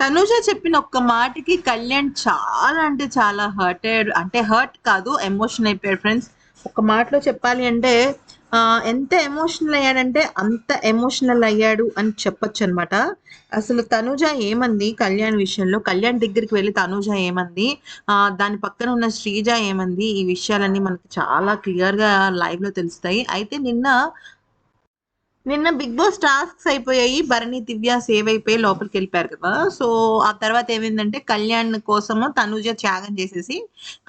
తనుజ చెప్పిన ఒక్క మాటకి కళ్యాణ్ చాలా అంటే చాలా హర్ట్ అయ్యాడు. అంటే హర్ట్ కాదు ఎమోషన్ అయిపోయాడు ఫ్రెండ్స్ ఒక మాటలో చెప్పాలి అంటే ఎంత ఎమోషనల్ అయ్యాడంటే అంత ఎమోషనల్ అయ్యాడు అని చెప్పొచ్చు అనమాట అసలు తనుజ ఏమంది కళ్యాణ్ విషయంలో? కళ్యాణ్ దగ్గరికి వెళ్ళి తనుజ ఏమంది? దాని పక్కన ఉన్న శ్రీజ ఏమంది? ఈ విషయాలన్నీ మనకి చాలా క్లియర్గా లైవ్లో లైవ్లో తెలుస్తాయి. అయితే నిన్న నిన్న బిగ్ బాస్ టాస్క్స్ అయిపోయాయి. భరణి దివ్య సేవ్ అయిపోయి లోపలికి వెళ్ళిపోయారు కదా. సో ఆ తర్వాత ఏమైందంటే కళ్యాణ్ కోసము తనుజ త్యాగం చేసేసి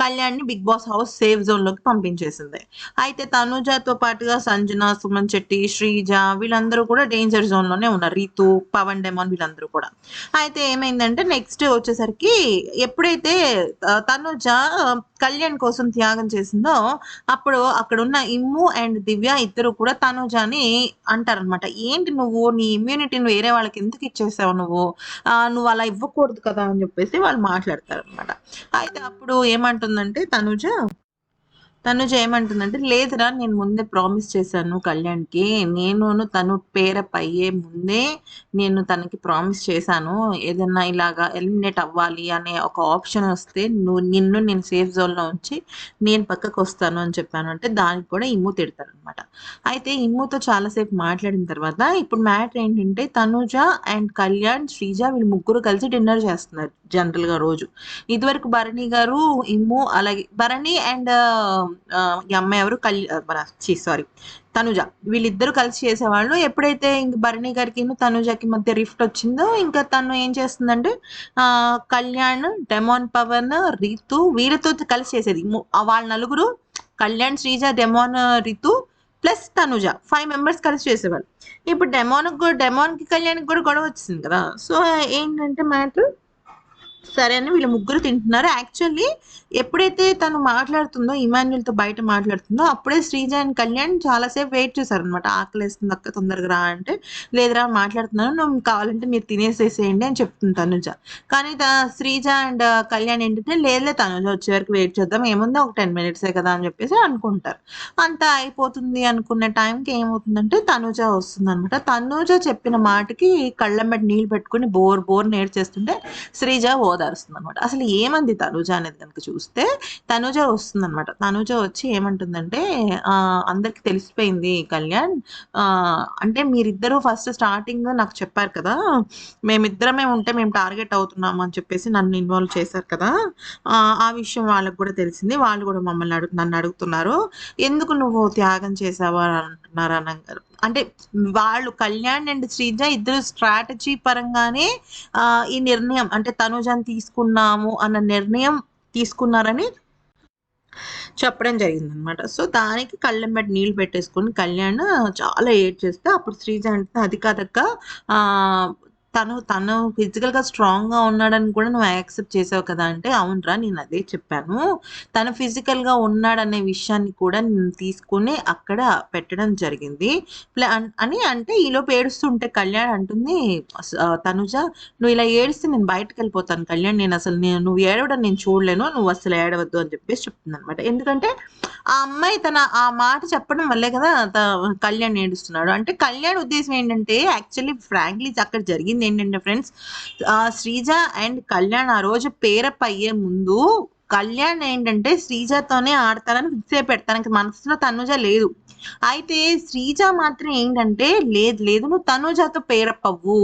కళ్యాణ్ని బిగ్ బాస్ హౌస్ సేఫ్ జోన్లోకి పంపించేసింది. అయితే తనుజతో పాటుగా సంజన సుమన్ శెట్టి శ్రీజ వీళ్ళందరూ కూడా డేంజర్ జోన్లోనే ఉన్నారు. రీతు పవన్ డెమాన్ వీళ్ళందరూ కూడా. అయితే ఏమైందంటే నెక్స్ట్ వచ్చేసరికి ఎప్పుడైతే తనుజ కళ్యాణ్ కోసం త్యాగం చేసిందో అప్పుడు అక్కడ ఉన్న ఇమ్ము అండ్ దివ్య ఇద్దరు కూడా తనుజాని అంటారనమాట. ఏంటి నువ్వు? నీ ఇమ్యూనిటీని వేరే వాళ్ళకి ఎందుకు ఇచ్చేసావు నువ్వు? ఆ, నువ్వు అలా ఇవ్వకూడదు కదా అని చెప్పేసి వాళ్ళు మాట్లాడతారు అనమాట అయితే అప్పుడు ఏమంటుందంటే తనుజ తనుజ ఏమంటుందంటే లేదురా నేను ముందే ప్రామిస్ చేశాను కళ్యాణ్కి. నేను తను పేరప్ అయ్యే ముందే నేను తనకి ప్రామిస్ చేశాను. ఏదన్నా ఇలాగా ఎలిమినేట్ అవ్వాలి అనే ఒక ఆప్షన్ వస్తే నువ్వు నిన్ను నేను సేఫ్ జోన్లో ఉంచి నేను పక్కకు వస్తాను అని చెప్పాను. అంటే దానికి కూడా ఇమ్ము తిడతారు అనమాట అయితే ఇమ్ముతో చాలాసేపు మాట్లాడిన తర్వాత ఇప్పుడు మ్యాటర్ ఏంటంటే తనుజ అండ్ కళ్యాణ్ శ్రీజ వీళ్ళు ముగ్గురు కలిసి డిన్నర్ చేస్తున్నారు జనరల్గా రోజు. ఇదివరకు భరణి గారు ఇమ్ము అలాగే భరణి అండ్ ఈ అమ్మాయి ఎవరు? కళ్యాణ్ సారీ తనుజ. వీళ్ళిద్దరు కలిసి చేసేవాళ్ళు. ఎప్పుడైతే ఇంక భరణి గారికి తనుజకి మధ్య రిఫ్ట్ వచ్చిందో ఇంకా తను ఏం చేస్తుందంటే ఆ కళ్యాణ్ డెమాన్ పవన్ రీతు వీళ్ళతో కలిసి చేసేది. వాళ్ళ నలుగురు Kalyan Sreeja Demon Ritu plus Tanuja. Five members కలిసి చేసేవాళ్ళు. ఇప్పుడు డెమాన్ డెమాన్కి కళ్యాణ్కి కూడా గొడవ వచ్చింది కదా? సో ఏంటంటే మ్యాటర్ సరే అని వీళ్ళు ముగ్గురు తింటున్నారు. యాక్చువల్లీ ఎప్పుడైతే తను మాట్లాడుతుందో ఇమాన్యుల్తో బయట మాట్లాడుతుందో అప్పుడే శ్రీజ అండ్ కళ్యాణ్ చాలాసేపు వెయిట్ చేశారు అనమాట ఆకలి వేస్తుంది అక్క తొందరగా రా అంటే లేదురా మాట్లాడుతున్నాను. నువ్వు కావాలంటే మీరు తినేసేసేయండి అని చెప్తుంది తనుజ. కానీ శ్రీజ అండ్ కళ్యాణ్ ఏంటంటే లేదులే తనుజ వచ్చే వరకు వెయిట్ చేద్దాం. ఏముంది ఒక టెన్ మినిట్సే కదా అని చెప్పేసి అనుకుంటారు. అంతా అయిపోతుంది అనుకున్న టైంకి ఏమవుతుందంటే తనుజ వస్తుంది అనమాట తనుజ చెప్పిన మాటకి కళ్ళెంబడి నీళ్ళు పెట్టుకుని బోర్ బోర్ నేర్చేస్తుంటే శ్రీజ ఓదారుస్తుంది అనమాట అసలు ఏమంది తనుజ అనేది కనుక చూస్తే తనుజ వస్తుంది అనమాట తనుజ వచ్చి ఏమంటుందంటే అందరికి తెలిసిపోయింది కళ్యాణ్. అంటే మీరిద్దరూ ఫస్ట్ స్టార్టింగ్ నాకు చెప్పారు కదా మేమిద్దరమే ఉంటే మేము టార్గెట్ అవుతున్నాము అని చెప్పేసి నన్ను ఇన్వాల్వ్ చేశారు కదా ఆ, విషయం వాళ్ళకు కూడా తెలిసింది. వాళ్ళు కూడా మమ్మల్ని అడుగు నన్ను అడుగుతున్నారు. ఎందుకు నువ్వు త్యాగం చేసావా అని అంటున్నారు అనంగారు అంటే వాళ్ళు కళ్యాణ్ అండ్ శ్రీజ ఇద్దరు స్ట్రాటజీ పరంగానే ఈ నిర్ణయం అంటే తనుజాని తీసుకున్నాము అన్న నిర్ణయం తీసుకున్నారని చెప్పడం జరిగింది అనమాట సో దానికి కళ్ళెంబటి నీళ్ళు పెట్టేసుకొని కళ్యాణ్ చాలా ఏడ్ చేస్తే అప్పుడు శ్రీజ అంటే అది కాదక్క తను తను ఫిజికల్గా స్ట్రాంగ్గా ఉన్నాడని కూడా నువ్వు యాక్సెప్ట్ చేసావు కదా అంటే అవునరా నేను అదే చెప్పాను. తను ఫిజికల్గా ఉన్నాడనే విషయాన్ని కూడా నేను తీసుకుని అక్కడ పెట్టడం జరిగింది. అని అంటే ఈలోపు ఏడుస్తుంటే కళ్యాణ్ అంటుంది తనుజ నువ్వు ఇలా ఏడిస్తే నేను బయటకు వెళ్ళిపోతాను కళ్యాణ్. నేను అసలు నేను నువ్వు ఏడవడం నేను చూడలేను నువ్వు అసలు ఏడవద్దు అని చెప్పేసి చెప్తుంది అనమాట ఎందుకంటే ఆ అమ్మాయి తన ఆ మాట చెప్పడం వల్లే కదా త- కళ్యాణ్ ఏడుస్తున్నాడు. అంటే కళ్యాణ్ ఉద్దేశం ఏంటంటే యాక్చువల్లీ ఫ్రాంక్లీ అక్కడ జరిగింది ఏంటంటే ఫ్రెండ్స్ శ్రీజ అండ్ కళ్యాణ్ ఆ రోజు పేరప్ అయ్యే ముందు కళ్యాణ్ ఏంటంటే శ్రీజతోనే ఆడతానని ఫిక్స్ అయిపోయాడు తనకి మనసులో తనుజ లేదు. అయితే శ్రీజ మాత్రం ఏంటంటే లేదు లేదు నువ్వు తనుజతో పేరప్ అవ్వు.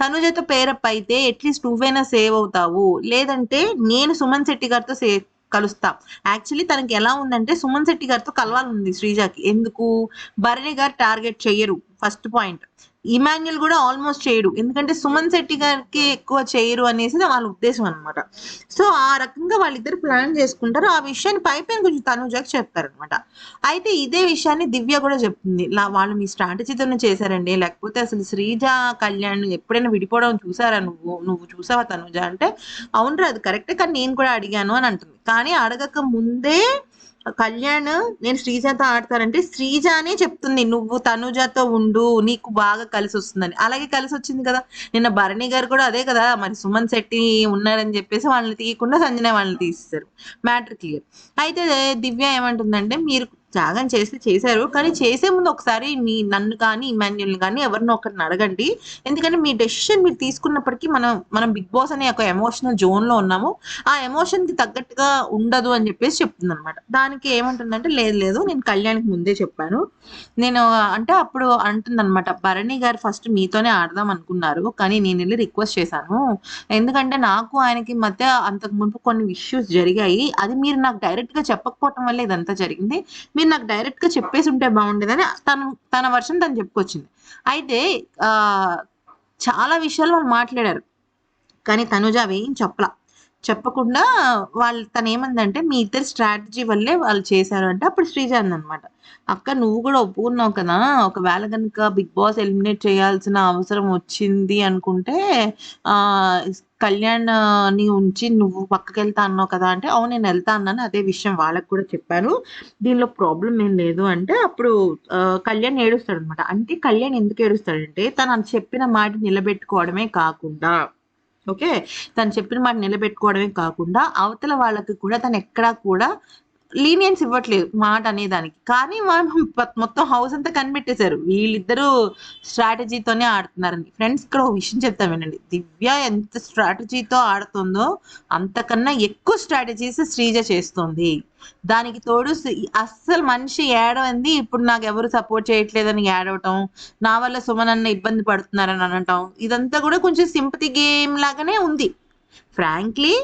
తనుజతో పేరప్ అయితే అట్లీస్ట్ నువ్వైనా సేవ్ అవుతావు. లేదంటే నేను సుమన్ శెట్టి గారితో సేవ్ కలుస్తా. యాక్చువల్లీ తనకి ఎలా ఉందంటే సుమన్ శెట్టి గారితో కలవాలనుంది శ్రీజకి. ఎందుకు? భరణి గారు టార్గెట్ చెయ్యరు. First point. ఇమాన్యుల్ కూడా ఆల్మోస్ట్ చేయడు. ఎందుకంటే సుమన్ శెట్టి గారికి ఎక్కువ చేయరు అనేసి వాళ్ళ ఉద్దేశం అనమాట సో ఆ రకంగా వాళ్ళిద్దరు ప్లాన్ చేసుకుంటారు. ఆ విషయాన్ని పైపైన కొంచెం తనుజాకి చెప్తారు అనమాట అయితే ఇదే విషయాన్ని దివ్య కూడా చెప్తుంది. వాళ్ళు మీ స్ట్రాటజీతోనే చేశారండి. లేకపోతే అసలు శ్రీజ కళ్యాణ్ ఎప్పుడైనా విడిపోవడం చూసారా నువ్వు? నువ్వు చూసావా తనుజ? అంటే అవునరా అది కరెక్టే కానీ నేను కూడా అడిగాను అని అంటుంది. కానీ అడగక ముందే కళ్యాణ్ నేను శ్రీజతో ఆడతానంటే శ్రీజ అనే చెప్తుంది నువ్వు తనుజతో ఉండు నీకు బాగా కలిసి వస్తుందని. అలాగే కలిసి వచ్చింది కదా. నిన్న భరణి గారు కూడా అదే కదా మరి సుమన్ శెట్టి ఉన్నారని చెప్పేసి వాళ్ళని తీయకుండా సంజన వాళ్ళని తీసేశారు. Matter clear. అయితే దివ్య ఏమంటుందంటే మీరు త్యాగం చేస్తే చేశారు. కానీ చేసే ముందు ఒకసారి మీ నన్ను కానీ, ఇమాన్యుల్‌ని కానీ ఎవరినో ఒకరిని అడగండి. ఎందుకంటే మీ డెసిషన్ మీరు తీసుకున్నప్పటికీ మనం మనం 'బిగ్ బాస్' అనే ఒక ఎమోషనల్ జోన్‌లో ఉన్నాము. ఆ ఎమోషన్‌కి తగ్గట్టుగా ఉండదు అని చెప్పేసి చెప్తుందనమాట. దానికి ఏమంటుందంటే లేదు లేదు నేను కళ్యాణ్‌కి ముందే చెప్పాను. నేను అంటే అప్పుడు అంటుందనమాట. భరణి గారు ఫస్ట్ మీతోనే ఆడదాం అనుకున్నారు. కానీ నేను వెళ్ళి రిక్వెస్ట్ చేశాను. ఎందుకంటే నాకు ఆయనకి మధ్య అంతకు మునుపు కొన్ని ఇష్యూస్ జరిగాయి. అది మీరు నాకు డైరెక్ట్‌గా చెప్పకపోవటం వల్ల ఇదంతా జరిగింది. మీరు నాకు డైరెక్ట్గా చెప్పేసి ఉంటే బాగుండేదని తను తన వర్షం తను చెప్పుకొచ్చింది. అయితే చాలా విషయాలు వాళ్ళు మాట్లాడారు. కానీ తనుజ అవేం చెప్పలా. చెప్పకుండా వాళ్ళు తను ఏమందంటే మీ ఇద్దరు స్ట్రాటజీ వల్లే వాళ్ళు చేశారు అంటే అప్పుడు శ్రీజ అందనమాట. అక్క నువ్వు కూడా ఒప్పుకున్నావు కదా! ఒకవేళ గనుక 'బిగ్ బాస్' ఎలిమినేట్ చేయాల్సిన అవసరం వచ్చింది అనుకుంటే కళ్యాణ్‌ని ఉంచి నువ్వు పక్కకి వెళ్తా అన్నావు కదా! అంటే అవును నేను వెళ్తా అన్నాను. అదే విషయం వాళ్ళకి కూడా చెప్పాను. దీనిలో ప్రాబ్లం ఏం లేదు అంటే అప్పుడు కళ్యాణ్ కళ్యాణ్ ఏడుస్తాడనమాట. అంటే కళ్యాణ్ ఎందుకు ఏడుస్తాడంటే తను చెప్పిన మాట నిలబెట్టుకోవడమే కాకుండా ఓకే. తను చెప్పిన మాట నిలబెట్టుకోవడమే కాకుండా అవతల వాళ్ళకి కూడా తను ఎక్కడా కూడా లీనియన్స్ ఇవ్వట్లేదు మాట అనేదానికి. కానీ మనం మొత్తం హౌస్ అంతా కనిపెట్టేశారు వీళ్ళిద్దరూ స్ట్రాటజీతోనే ఆడుతున్నారని. ఫ్రెండ్స్ ఇక్కడ ఒక విషయం చెప్తా వినండి. దివ్య ఎంత స్ట్రాటజీతో ఆడుతుందో అంతకన్నా ఎక్కువ స్ట్రాటజీస్ శ్రీజ చేస్తోంది. దానికి తోడు అస్సలు మనిషి ఏడవంది ఇప్పుడు నాకు ఎవరు సపోర్ట్ చేయట్లేదని ఏడవటం, నా వల్ల సుమనన్న ఇబ్బంది పడుతున్నారని అనటం, ఇదంతా కూడా కొంచెం సింపతి గేమ్ లాగానే ఉంది. ఫ్రాంక్లీ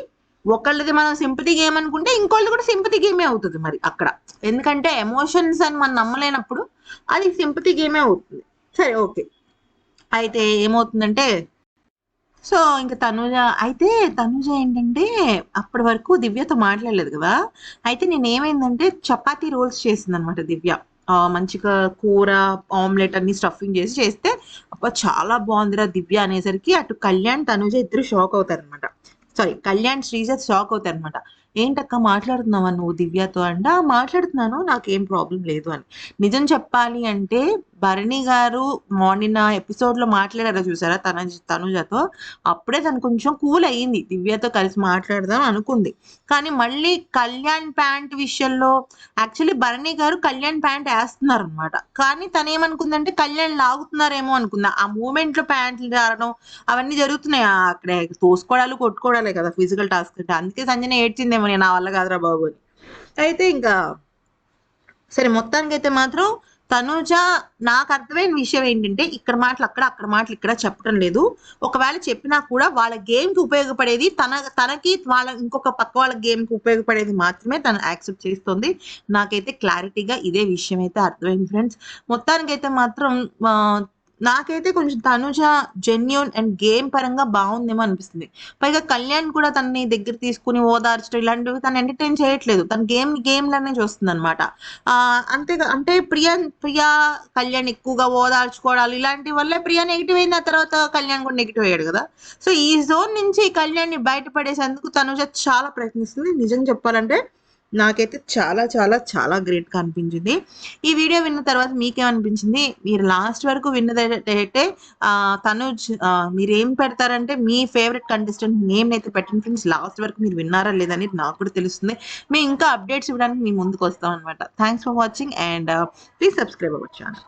ఒకళ్ళది మనం సింపతి గేమ్ అనుకుంటే ఇంకోళ్ళది కూడా సింపతి గేమే అవుతుంది మరి అక్కడ. ఎందుకంటే ఎమోషన్స్ అని మనం నమ్మలేనప్పుడు అది సింపతి గేమే అవుతుంది. సరే ఓకే. అయితే ఏమవుతుందంటే సో, ఇంక తనూజ అయితే తనూజ ఏంటంటే అప్పటి వరకు దివ్యతో మాట్లాడలేదు కదా అయితే నేను ఏమైందంటే చపాతీ రోల్స్ చేసిందనమాట దివ్య. మంచిగా కూర, ఆమ్లెట్ అన్ని స్టఫింగ్ చేసి చేస్తే అబ్బా! చాలా బాగుందిరా దివ్య అనేసరికి అటు కళ్యాణ్, తనూజ ఇద్దరు షాక్ అవుతారనమాట. సారీ కళ్యాణ్, శ్రీజ షాక్ అవుతారనమాట. ఏంటక్క మాట్లాడుతున్నావా నువ్వు దివ్యతో అంట మాట్లాడుతున్నాను నాకేం ప్రాబ్లం లేదు అని. నిజం చెప్పాలి అంటే భరణి గారు మొన్న ఎపిసోడ్‌లో మాట్లాడారు చూసారా తన తనుజతో అప్పుడే తను కొంచెం కూల్ అయ్యింది. దివ్యతో కలిసి మాట్లాడదాం అనుకుంది. కానీ మళ్ళీ కళ్యాణ్ ప్యాంట్ విషయంలో యాక్చువల్లీ భరణి గారు కళ్యాణ్ ప్యాంట్ వేస్తున్నారు అనమాట కానీ తను ఏమనుకుందంటే కళ్యాణ్ లాగుతున్నారేమో అనుకుందా ఆ మూమెంట్లో ప్యాంట్లు జారడం అవన్నీ జరుగుతున్నాయి. అక్కడ తోసుకోవడాలు, కొట్టుకోవడాలే కదా! ఫిజికల్ టాస్క్ అంటే. అందుకే సంజన ఏడ్చిందేమో నా వల్ల కాదురా బాబు అని. అయితే ఇంకా సరే మొత్తానికైతే మాత్రం తనూజ నాకర్థమైన విషయం ఏంటంటే ఇక్కడ మాటలు అక్కడ, అక్కడ మాటలు ఇక్కడ చెప్పటం లేదు. ఒకవేళ చెప్పినా కూడా వాళ్ళ గేమ్‌కి ఉపయోగపడేది తన తనకి వాళ్ళ ఇంకొక పక్క వాళ్ళ గేమ్‌కి ఉపయోగపడేది మాత్రమే తను యాక్సెప్ట్ చేస్తుంది. నాకైతే క్లారిటీగా ఇదే విషయం అయితే అర్థమైంది ఫ్రెండ్స్. మొత్తానికైతే మాత్రం నాకైతే కొంచెం తనుజ జెన్యున్ అండ్ గేమ్ పరంగా బాగుందేమో అనిపిస్తుంది. పైగా కళ్యాణ్ కూడా తనని దగ్గర తీసుకొని ఓదార్చడం ఇలాంటివి తను ఎంటర్‌టైన్ చేయట్లేదు. తన గేమ్ గేమ్లనే చూస్తుంది అనమాట అంతేగా అంటే ప్రియా ప్రియా, కళ్యాణ్ ఎక్కువగా ఓదార్చుకోవడాలు ఇలాంటి వల్లే ప్రియా నెగిటివ్ అయింది. ఆ తర్వాత కళ్యాణ్ కూడా నెగిటివ్ అయ్యాడు కదా! సో, ఈ జోన్ నుంచి కళ్యాణ్‌ని బయటపడేసేందుకు తనుజ చాలా ప్రయత్నిస్తుంది. నిజం చెప్పాలంటే నాకైతే చాలా చాలా చాలా గ్రేట్‌గా అనిపించింది. ఈ వీడియో విన్న తర్వాత మీకేమనిపించింది? మీరు లాస్ట్ వరకు విన్నదైతే తనుజ్ మీరు ఏం పెడతారంటే మీ ఫేవరెట్ కంటెస్టెంట్ నేమ్‌నైతే పెట్టిన ఫ్రెండ్స్. లాస్ట్ వరకు మీరు విన్నారా లేదనేది నాకు కూడా తెలుస్తుంది. మేము ఇంకా అప్డేట్స్ ఇవ్వడానికి మీ ముందుకు వస్తాం అనమాట thanks for watching and please subscribe our channel